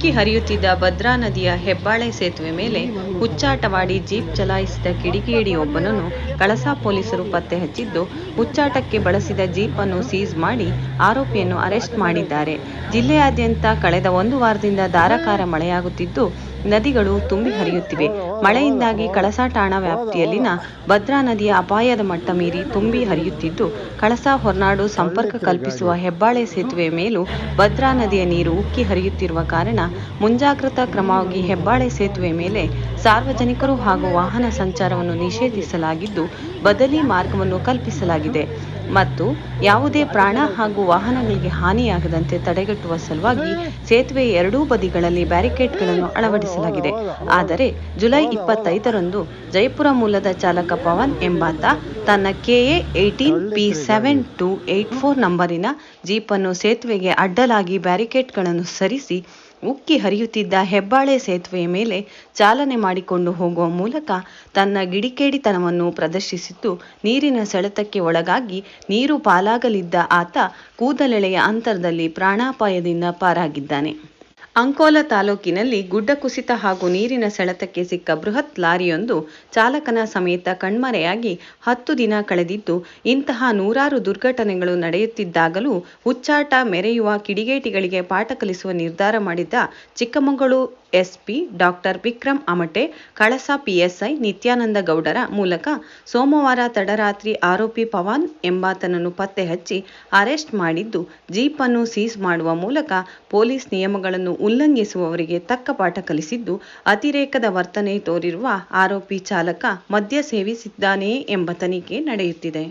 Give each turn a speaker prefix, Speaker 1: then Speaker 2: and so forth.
Speaker 1: ಉಕ್ಕಿ ಹರಿಯುತ್ತಿದ್ದ ಭದ್ರಾ ನದಿಯ ಹೆಬ್ಬಾಳೆ ಸೇತುವೆ ಮೇಲೆ ಹುಚ್ಚಾಟವಾಡಿ ಜೀಪ್ ಚಲಾಯಿಸಿದ ಕಿಡಿಗೇಡಿಯೊಬ್ಬನನ್ನು ಕಳಸಾ ಪೊಲೀಸರು ಪತ್ತೆ ಹಚ್ಚಿದ್ದು, ಹುಚ್ಚಾಟಕ್ಕೆ ಬಳಸಿದ ಜೀಪ್ ಅನ್ನು ಸೀಸ್ ಮಾಡಿ ಆರೋಪಿಯನ್ನು ಅರೆಸ್ಟ್ ಮಾಡಿದ್ದಾರೆ. ಜಿಲ್ಲೆಯಾದ್ಯಂತ ಕಳೆದ ಒಂದು ವಾರದಿಂದ ಧಾರಾಕಾರ ಮಳೆಯಾಗುತ್ತಿದ್ದು, ನದಿಗಳು ತುಂಬಿ ಹರಿಯುತ್ತಿವೆ. ಮಳೆಯಿಂದಾಗಿ ಕಳಸಾ ಠಾಣಾ ವ್ಯಾಪ್ತಿಯಲ್ಲಿನ ಭದ್ರಾ ನದಿಯ ಅಪಾಯದ ಮಟ್ಟ ಮೀರಿ ತುಂಬಿ ಹರಿಯುತ್ತಿದ್ದು, ಕಳಸಾ ಹೊರನಾಡು ಸಂಪರ್ಕ ಕಲ್ಪಿಸುವ ಹೆಬ್ಬಾಳೆ ಸೇತುವೆ ಮೇಲೂ ಭದ್ರಾ ನದಿಯ ನೀರು ಉಕ್ಕಿ ಹರಿಯುತ್ತಿರುವ ಕಾರಣ ಮುಂಜಾಗ್ರತಾ ಕ್ರಮವಾಗಿ ಹೆಬ್ಬಾಳೆ ಸೇತುವೆ ಮೇಲೆ ಸಾರ್ವಜನಿಕರು ಹಾಗೂ ವಾಹನ ಸಂಚಾರವನ್ನು ನಿಷೇಧಿಸಲಾಗಿದ್ದು, ಬದಲಿ ಮಾರ್ಗವನ್ನು ಕಲ್ಪಿಸಲಾಗಿದೆ. ಮತ್ತು ಯಾವುದೇ ಪ್ರಾಣ ಹಾಗೂ ವಾಹನಗಳಿಗೆ ಹಾನಿಯಾಗದಂತೆ ತಡೆಗಟ್ಟುವ ಸಲುವಾಗಿ ಸೇತುವೆ ಎರಡೂ ಬದಿಗಳಲ್ಲಿ ಬ್ಯಾರಿಕೇಡ್ಗಳನ್ನು ಅಳವಡಿಸಲಾಗಿದೆ. ಆದರೆ ಜುಲೈ ಇಪ್ಪತ್ತೈದರಂದು ಜೈಪುರ ಮೂಲದ ಚಾಲಕ ಪವನ್ ಎಂಬಾತ ತನ್ನ K A eighteen P seven two eight four ನಂಬರಿನ ಜೀಪನ್ನು ಸೇತುವೆಗೆ ಅಡ್ಡಲಾಗಿ ಬ್ಯಾರಿಕೇಡ್ಗಳನ್ನು ಸರಿಸಿ ಉಕ್ಕಿ ಹರಿಯುತ್ತಿದ್ದ ಹೆಬ್ಬಾಳೆ ಸೇತುವೆಯ ಮೇಲೆ ಚಾಲನೆ ಮಾಡಿಕೊಂಡು ಹೋಗುವ ಮೂಲಕ ತನ್ನ ಗಿಡಿಕೇಡಿತನವನ್ನು ಪ್ರದರ್ಶಿಸಿದ್ದು ನೀರಿನ ಸೆಳೆತಕ್ಕೆ ಒಳಗಾಗಿ ನೀರು ಪಾಲಾಗಲಿದ್ದ ಆತ ಕೂದಲೆಳೆಯ ಅಂತರದಲ್ಲಿ ಪ್ರಾಣಾಪಾಯದಿಂದ ಪಾರಾಗಿದ್ದಾನೆ. ಅಂಕೋಲ ತಾಲೂಕಿನಲ್ಲಿ ಗುಡ್ಡ ಕುಸಿತ ಹಾಗೂ ನೀರಿನ ಸೆಳೆತಕ್ಕೆ ಸಿಕ್ಕ ಬೃಹತ್ ಲಾರಿಯೊಂದು ಚಾಲಕನ ಸಮೇತ ಕಣ್ಮರೆಯಾಗಿ ಹತ್ತು ದಿನ ಕಳೆದಿದ್ದು, ಇಂತಹ ನೂರಾರು ದುರ್ಘಟನೆಗಳು ನಡೆಯುತ್ತಿದ್ದಾಗಲೂ ಹುಚ್ಚಾಟ ಮೆರೆಯುವ ಕಿಡಿಗೇಟಿಗಳಿಗೆ ಪಾಠ ಕಲಿಸುವ ನಿರ್ಧಾರ ಮಾಡಿದ್ದ Chikkamagaluru SP doctor Vikram Amate, Kalasa PSI Nityananda ಗೌಡರ ಮೂಲಕ ಸೋಮವಾರ ತಡರಾತ್ರಿ ಆರೋಪಿ ಪವನ್ ಎಂಬಾತನನ್ನು ಪತ್ತೆ ಹಚ್ಚಿ ಅರೆಸ್ಟ್ ಮಾಡಿದ್ದು ಜೀಪ್ ಅನ್ನು ಸೀಸ್ ಮಾಡುವ ಮೂಲಕ ಪೊಲೀಸ್ ನಿಯಮಗಳನ್ನು ಉಲ್ಲಂಘಿಸುವವರಿಗೆ ತಕ್ಕ ಪಾಠ ಕಲಿಸಿದ್ದು, ಅತಿರೇಕದ ವರ್ತನೆ ತೋರಿರುವ ಆರೋಪಿ ಚಾಲಕ ಮದ್ಯ ಸೇವಿಸಿದ್ದಾನೆಯೇ ಎಂಬ ತನಿಖೆ ನಡೆಯುತ್ತಿದೆ.